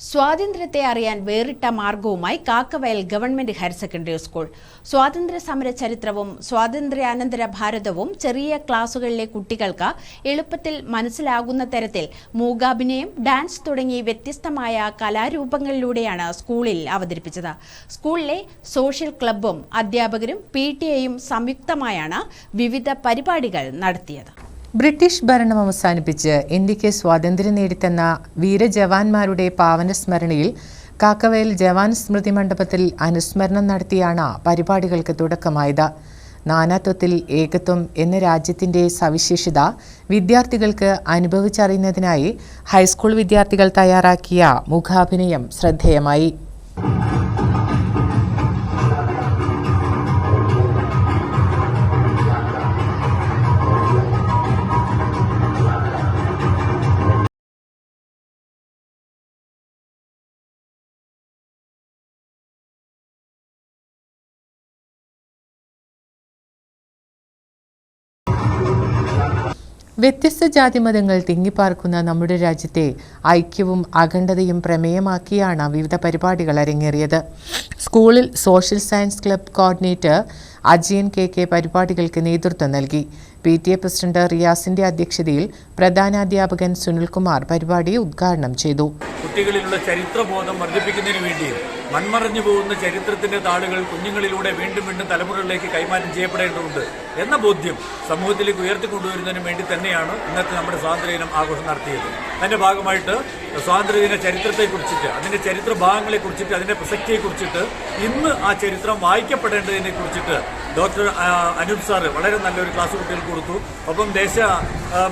സ്വാതന്ത്ര്യത്തെ അറിയാൻ വേറിട്ട മാർഗവുമായി Kakkavayal government higher secondary school. സ്വാതന്ത്ര്യ സമര ചരിത്രവും സ്വാതന്ത്ര്യാനന്തര ഭാരതവും ചെറിയ ക്ലാസുകളിലെ കുട്ടികൾക്ക് എളുപ്പത്തിൽ മനസ്സിലാകുന്ന തരത്തിൽ മൂകാഭിനയം ഡാൻസ് തുടങ്ങി വ്യത്യസ്തമായ കലാരൂപങ്ങളിലൂടെയാണ് സ്കൂളിൽ അവതരിപ്പിച്ചത്. സ്കൂളിലെ സോഷ്യൽ ക്ലബ്ബും അധ്യാപകരും പി ടി എയും സംയുക്തമായാണ് വിവിധ പരിപാടികൾ നടത്തിയത്. ബ്രിട്ടീഷ് ഭരണം അവസാനിപ്പിച്ച് ഇന്ത്യയ്ക്ക് സ്വാതന്ത്ര്യം നേടിത്തന്ന വീരജവാന്മാരുടെ പാവന സ്മരണയിൽ കാക്കവയൽ ജവാൻ സ്മൃതി മണ്ഡപത്തിൽ അനുസ്മരണം നടത്തിയാണ് പരിപാടികൾക്ക് തുടക്കമായത്. നാനാത്വത്തിൽ ഏകത്വം എന്ന രാജ്യത്തിന്റെ സവിശേഷത വിദ്യാർത്ഥികൾക്ക് അനുഭവിച്ചറിയുന്നതിനായി ഹൈസ്കൂൾ വിദ്യാർത്ഥികൾ തയ്യാറാക്കിയ മുഖാഭിനയം ശ്രദ്ധേയമായി. വ്യത്യസ്ത ജാതിമതങ്ങൾ തിങ്ങിപ്പാർക്കുന്ന നമ്മുടെ രാജ്യത്തെ ഐക്യവും അഖണ്ഡതയും പ്രമേയമാക്കിയാണ് വിവിധ പരിപാടികൾ അരങ്ങേറിയത്. സ്കൂളിൽ social science club coordinator Ajayan K K പരിപാടികൾക്ക് നേതൃത്വം നൽകി. പി ടി എ പ്രസിഡന്റ് റിയാസിന്റെ അധ്യക്ഷതയിൽ പ്രധാനാധ്യാപകൻ സുനിൽകുമാർ പരിപാടി ഉദ്ഘാടനം ചെയ്തു. കുട്ടികളിലുള്ള ചരിത്രബോധം വർദ്ധിപ്പിക്കുന്നതിന് വേണ്ടി മൺമറഞ്ഞു പോകുന്ന ചരിത്രത്തിന്റെ താളുകൾ കുഞ്ഞുങ്ങളിലൂടെ വീണ്ടും വീണ്ടും തലമുറകളിലേക്ക് കൈമാറ്റം ചെയ്യപ്പെടേണ്ടതുണ്ട് എന്ന ബോധ്യം സമൂഹത്തിലേക്ക് ഉയർത്തിക്കൊണ്ടുവരുന്നതിന് വേണ്ടി തന്നെയാണ് ഇന്നത്തെ നമ്മുടെ സ്വാതന്ത്ര്യദിനം ആഘോഷം നടത്തിയത്. അതിന്റെ ഭാഗമായിട്ട് സ്വാതന്ത്ര്യദിന ചരിത്രത്തെക്കുറിച്ചിട്ട് അതിന്റെ ചരിത്ര ഭാഗങ്ങളെ കുറിച്ചിട്ട് അതിന്റെ പ്രസക്തിയെ കുറിച്ചിട്ട് ഇന്ന് ആ ചരിത്രം വായിക്കപ്പെടേണ്ടതിനെ കുറിച്ചിട്ട് ഡോക്ടർ അനൂപ് സാറ് വളരെ നല്ലൊരു ക്ലാസ് കുട്ടികൾക്ക് കൊടുത്തു. ഒപ്പം ദേശ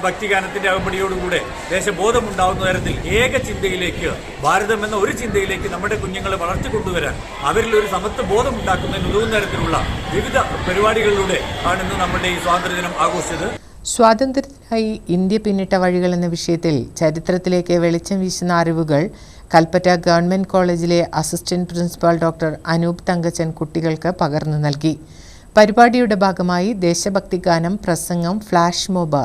ഭക്തിഗാനത്തിന്റെ അകമ്പടിയോടുകൂടെ ദേശബോധം ഉണ്ടാവുന്ന തരത്തിൽ ഏക ചിന്തയിലേക്ക് ഭാരതം എന്ന ഒരു ചിന്തയിലേക്ക് നമ്മുടെ കുഞ്ഞുങ്ങളെ വളർത്തി കൊണ്ടുവരാൻ അവരിൽ ഒരു സമത്വ ബോധം ഉണ്ടാക്കുന്നതിന് ഉതകുന്ന തരത്തിലുള്ള വിവിധ പരിപാടികളിലൂടെ ആണ് ഇന്ന് നമ്മുടെ ഈ സ്വാതന്ത്ര്യദിനം ആഘോഷിച്ചത്. സ്വാതന്ത്ര്യത്തിനായി ഇന്ത്യ പിന്നിട്ട വഴികൾ എന്ന വിഷയത്തിൽ ചരിത്രത്തിലേക്ക് വെളിച്ചം വീശുന്ന അറിവുകൾ കൽപ്പറ്റ ഗവൺമെന്റ് കോളേജിലെ assistant principal doctor Anoop Thankachan കുട്ടികൾക്ക് പകർന്നു നൽകി. പരിപാടിയുടെ ഭാഗമായി ദേശഭക്തി ഗാനം പ്രസംഗം ഫ്ലാഷ് മോബ്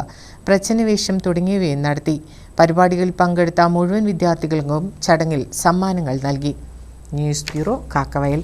പ്രച്ഛനവേഷം തുടങ്ങിയവയും നടത്തി. പരിപാടികളിൽ പങ്കെടുത്ത മുഴുവൻ വിദ്യാർത്ഥികൾക്കും ചടങ്ങിൽ സമ്മാനങ്ങൾ നൽകി. News bureau Kakkavayal.